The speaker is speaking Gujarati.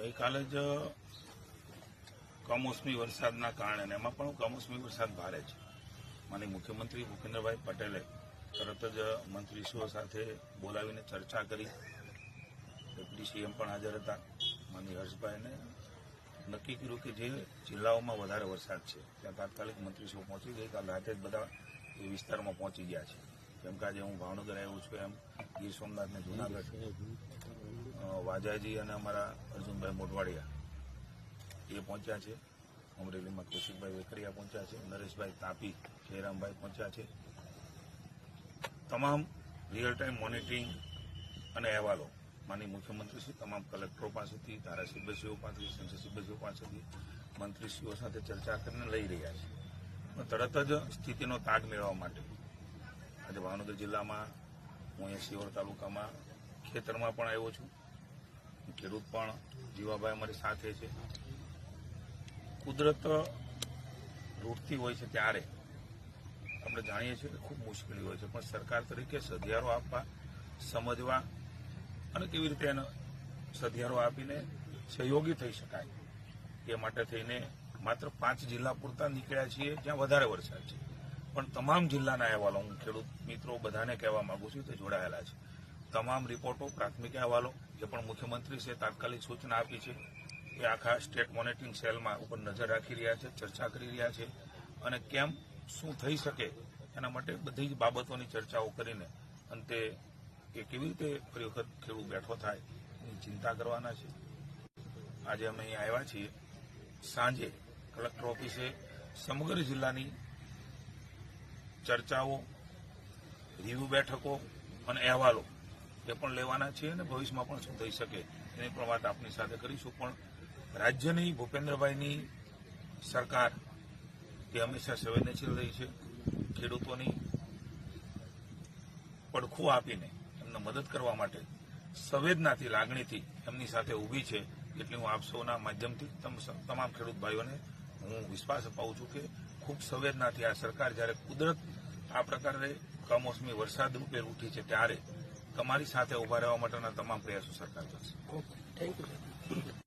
ગઈકાલે જ કમોસમી વરસાદના કારણે એમાં પણ કમોસમી વરસાદ ભારે છે. માની મુખ્યમંત્રી ભૂપેન્દ્રભાઈ પટેલે તરત જ મંત્રીશ્રીઓ સાથે બોલાવીને ચર્ચા કરી. ડેપ્યુટી સીએમ પણ હાજર હતા. માની હર્ષભાઈને નક્કી કર્યું કે જે જિલ્લાઓમાં વધારે વરસાદ છે, ત્યાં તાત્કાલિક મંત્રીશ્રીઓ પહોંચી ગઈકાલ રાતે જ બધા એ વિસ્તારમાં પહોંચી ગયા છે. જેમ કે આજે હું ભાવનગર આવ્યો છું એમ ગીર સોમનાથ ને જુનાગઢ. વાજાજી અને અમારા અર્જુનભાઈ મોઢવાડિયા એ પહોંચ્યા છે. અમરેલીમાં કૌશિકભાઈ વેકરિયા પહોંચ્યા છે, નરેશભાઈ તાપી, જયરામભાઈ પહોંચ્યા છે. તમામ રિયલ ટાઈમ મોનિટરિંગ અને અહેવાલો માની મુખ્યમંત્રીશ્રી તમામ કલેક્ટરો પાસેથી, ધારાસભ્યશ્રીઓ પાસેથી, સંસદસભ્યશ્રીઓ પાસેથી, મંત્રીશ્રીઓ સાથે ચર્ચા કરીને લઈ રહ્યા છે. તરત જ સ્થિતિનો તાગ મેળવવા માટે આજે ભાવનગર જિલ્લામાં હું અહીંયા સિહોર તાલુકામાં ખેતરમાં પણ આવ્યો છું. ખેડૂત પણ જીવાભાઈ અમારી સાથે છે. કુદરત રૂટતી હોય છે ત્યારે આપણે જાણીએ છીએ કે ખૂબ મુશ્કેલી હોય છે. પણ સરકાર તરીકે સધિયારો આપવા, સમજવા અને કેવી રીતે એનો સધિયારો આપીને સહયોગી થઈ શકાય એ માટે થઈને માત્ર પાંચ જિલ્લા પૂરતા નીકળ્યા છીએ જ્યાં વધારે વરસાદ છે. પણ તમામ જિલ્લાના અહેવાલો હું ખેડૂત મિત્રો બધાને કહેવા માંગુ છું, તે જોડાયેલા છે. તમામ રિપોર્ટો, પ્રાથમિક અહેવાલો જે પણ મુખ્યમંત્રી છે તાત્કાલિક સૂચના આપી છે, એ આખા સ્ટેટ મોનિટરિંગ સેલમાં ઉપર નજર રાખી રહ્યા છે, ચર્ચા કરી રહ્યા છે અને કેમ, શું થઈ શકે એના માટે બધી જ બાબતોની ચર્ચાઓ કરીને અંતે એ કેવી રીતે ફરી વખત ખેડૂત બેઠો થાય એની ચિંતા કરવાના છે. આજે અમે અહીંયા આવ્યા છીએ. સાંજે કલેક્ટર ઓફિસે સમગ્ર જિલ્લાની ચર્ચાઓ, રિવ્યુ બેઠકો અને અહેવાલો એ પણ લેવાના છે અને ભવિષ્યમાં પણ શું થઈ શકે એની પણ વાત આપની સાથે કરીશું. પણ રાજ્યની, ભૂપેન્દ્રભાઈની સરકાર તે હંમેશા સંવેદનશીલ રહી છે. ખેડૂતોની પડખું આપીને એમને મદદ કરવા માટે સંવેદનાથી, લાગણીથી એમની સાથે ઊભી છે. એટલે હું આપ સૌના માધ્યમથી તમ- તમામ ખેડૂત ભાઈઓને હું વિશ્વાસ અપાવું છું કે ખૂબ સંવેદનાથી આ સરકાર જ્યારે કુદરત આ પ્રકારે કમોસમી વરસાદ રૂપે ઉઠી છે ત્યારે તમારી સાથે ઊભા રહેવા માટેના તમામ પ્રયાસો સરકાર કરશે. Thank you